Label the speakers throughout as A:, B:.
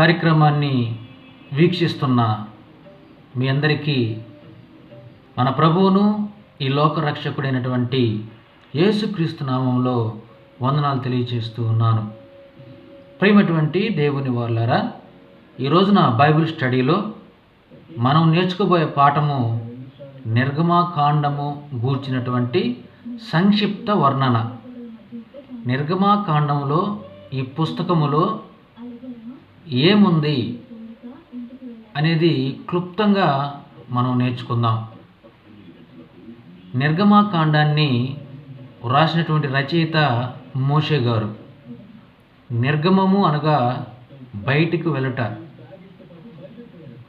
A: కార్యక్రమాన్ని వీక్షిస్తున్న మీ అందరికీ మన ప్రభువును ఈ లోక రక్షకుడైనటువంటి యేసుక్రీస్తు నామంలో వందనాలు తెలియజేస్తూ ఉన్నాను. ప్రేమటువంటి దేవుని వాళ్ళారా ఈ రోజున బైబిల్ స్టడీలో మనం నేర్చుకోబోయే పాఠము నిర్గమాకాండము గూర్చినటువంటి సంక్షిప్త వర్ణన. నిర్గమాకాండములో ఈ పుస్తకములో ఏముంది అనేది క్లుప్తంగా మనం నేర్చుకుందాం. నిర్గమాకాండాన్ని వ్రాసినటువంటి రచయిత మోషే గారు. నిర్గమము అనగా బయటికి వెళ్ళట.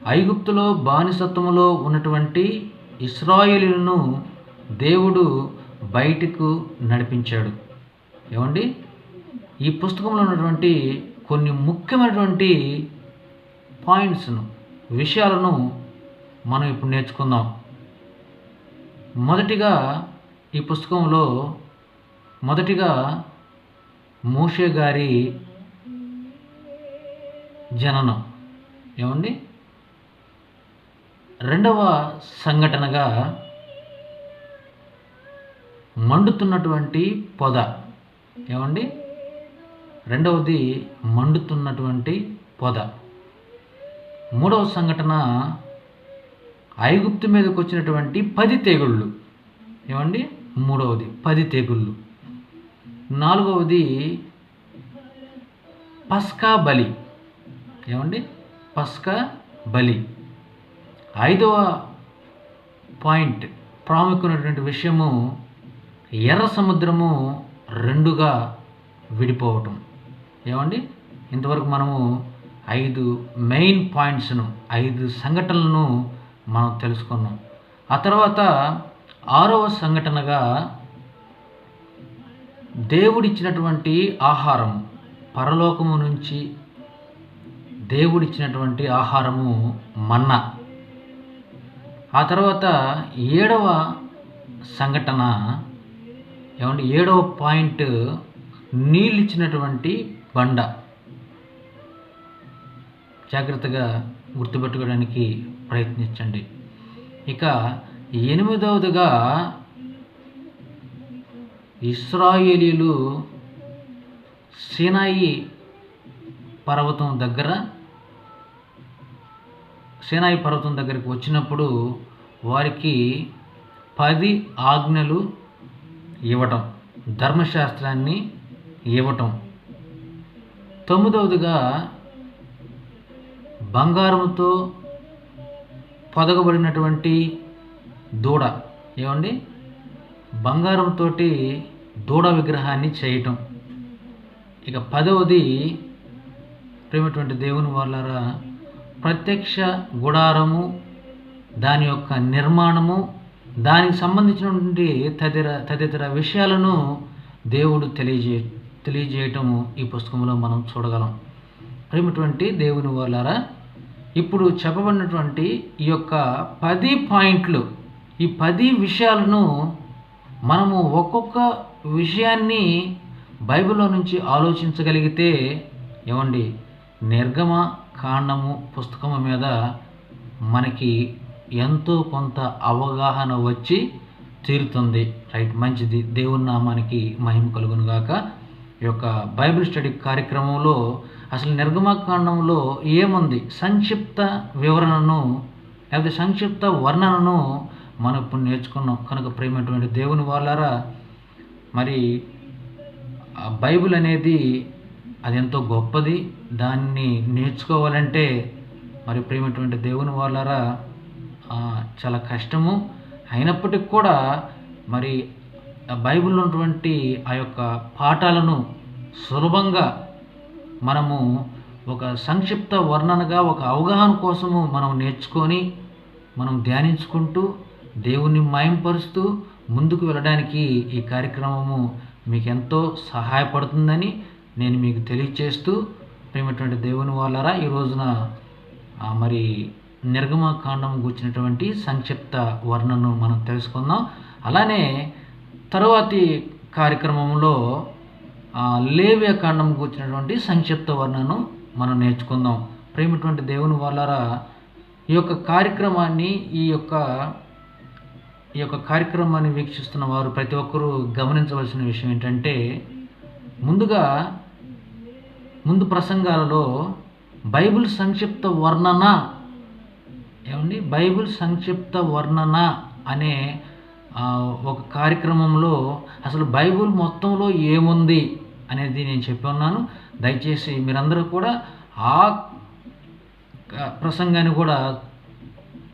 A: ఐగుప్తులో బానిసత్వములో ఉన్నటువంటి ఇస్రాయేలీలను దేవుడు బయటకు నడిపించాడు. ఏమండి? ఈ పుస్తకంలో ఉన్నటువంటి కొన్ని ముఖ్యమైనటువంటి పాయింట్స్ను విషయాలను మనం ఇప్పుడు నేర్చుకుందాం. మొదటిగా ఈ పుస్తకంలో మొదటిగా మోషే గారి జననం. ఏమండి? రెండవ సంఘటనగా మండుతున్నటువంటి పొద. ఏమండి? రెండవది మండుతున్నటువంటి పొద. మూడవ సంఘటన ఐగుప్తు మీదకి వచ్చినటువంటి పది తెగుళ్ళు. ఏమండి? మూడవది పది తెగుళ్ళు. నాలుగవది పస్కా బలి. ఏమండి? పస్కా బలి. ఐదవ పాయింట్ ప్రాముఖ్యమైనటువంటి విషయము ఎర్ర సముద్రము రెండుగా విడిపోవటం. ఏమండి? ఇంతవరకు మనము ఐదు మెయిన్ పాయింట్స్ను ఐదు సంఘటనలను మనం తెలుసుకున్నాం. ఆ తర్వాత ఆరవ సంఘటనగా దేవుడిచ్చినటువంటి ఆహారం పరలోకము నుంచి దేవుడిచ్చినటువంటి ఆహారము మన్న. ఆ తర్వాత ఏడవ సంఘటన ఏమంటే ఏడవ పాయింట్ నీళ్ళు ఇచ్చినటువంటి బండ. జాగ్రత్తగా గుర్తుపెట్టుకోవడానికి ప్రయత్నించండి. ఇక ఎనిమిదవదిగా ఇస్రాయేలీలు సినాయి పర్వతం దగ్గర సినాయి పర్వతం దగ్గరికి వచ్చినప్పుడు వారికి పది ఆజ్ఞలు ఇవ్వటం ధర్మశాస్త్రాన్ని ఇవ్వటం. తొమ్మిదవదిగా బంగారంతో పొదగబడినటువంటి దూడ. ఏమండి? బంగారంతో దూడ విగ్రహాన్ని చేయటం. ఇక పదవది ప్రేమటువంటి దేవుని వాళ్ళరా ప్రత్యక్ష గుడారము దాని యొక్క నిర్మాణము దానికి సంబంధించినటువంటి తదితర తదితర విషయాలను దేవుడు తెలియజే తెలియజేయటము ఈ పుస్తకంలో మనం చూడగలం. ప్రేమటువంటి దేవుని వాళ్ళారా ఇప్పుడు చెప్పబడినటువంటి ఈ యొక్క పది పాయింట్లు ఈ పది విషయాలను మనము ఒక్కొక్క విషయాన్ని బైబిల్లో నుంచి ఆలోచించగలిగితే ఏమండి నిర్గమ కాండము పుస్తకము మీద మనకి ఎంతో కొంత అవగాహన వచ్చి తీరుతుంది. రైట్ మంచిది. దేవుని నామానికి మహిమ కలుగునుగాక. గాక ఈ యొక్క బైబిల్ స్టడీ కార్యక్రమంలో అసలు నిర్గమకాండంలో ఏముంది? సంక్షిప్త వివరణను లేకపోతే సంక్షిప్త వర్ణనను మనం ఇప్పుడు నేర్చుకున్నాం. కనుక ప్రేమటువంటి దేవుని వాళ్ళారా మరి ఆ బైబిల్ అనేది అది ఎంతో గొప్పది. దాన్ని నేర్చుకోవాలంటే మరి ప్రేమటువంటి దేవుని వాళ్ళారా చాలా కష్టము. అయినప్పటికి కూడా మరి ఆ బైబిల్లో ఉన్నటువంటి ఆ యొక్క పాఠాలను సులభంగా మనము ఒక సంక్షిప్త వర్ణనగా ఒక అవగాహన కోసము మనం నేర్చుకొని మనం ధ్యానించుకుంటూ దేవుణ్ణి మాయంపరుస్తూ ముందుకు వెళ్ళడానికి ఈ కార్యక్రమము మీకు ఎంతో సహాయపడుతుందని నేను మీకు తెలియచేస్తూ ప్రేమటువంటి దేవుని వాళ్ళరా ఈ రోజున మరి మరి నిర్గమకాండం కూర్చున్నటువంటి సంక్షిప్త వర్ణను మనం తెలుసుకుందాం. అలానే తరువాతి కార్యక్రమంలో ఆ, లేవ్య కాండం కూర్చున్నటువంటి సంక్షిప్త వర్ణను మనం నేర్చుకుందాం. ప్రేమటువంటి దేవుని వాళ్ళారా ఈ యొక్క కార్యక్రమాన్ని ఈ యొక్క ఈ యొక్క కార్యక్రమాన్ని వీక్షిస్తున్న వారు ప్రతి ఒక్కరూ గమనించవలసిన విషయం ఏంటంటే ముందుగా ముందు ప్రసంగాలలో బైబిల్ సంక్షిప్త వర్ణన ఏమండి? బైబిల్ సంక్షిప్త వర్ణన అనే ఒక కార్యక్రమంలో అసలు బైబిల్ మొత్తంలో ఏముంది అనేది నేను చెప్పున్నాను దయచేసి మీరందరూ కూడా ఆ ప్రసంగాన్ని కూడా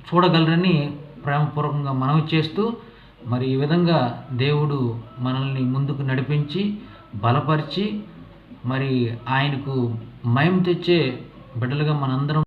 A: చూడగలరని ప్రేమపూర్వకంగా మనవి చేస్తూ మరి ఈ విధంగా దేవుడు మనల్ని ముందుకు నడిపించి బలపరిచి మరి ఆయనకు మయం తెచ్చే బిడ్డలుగా మనందరం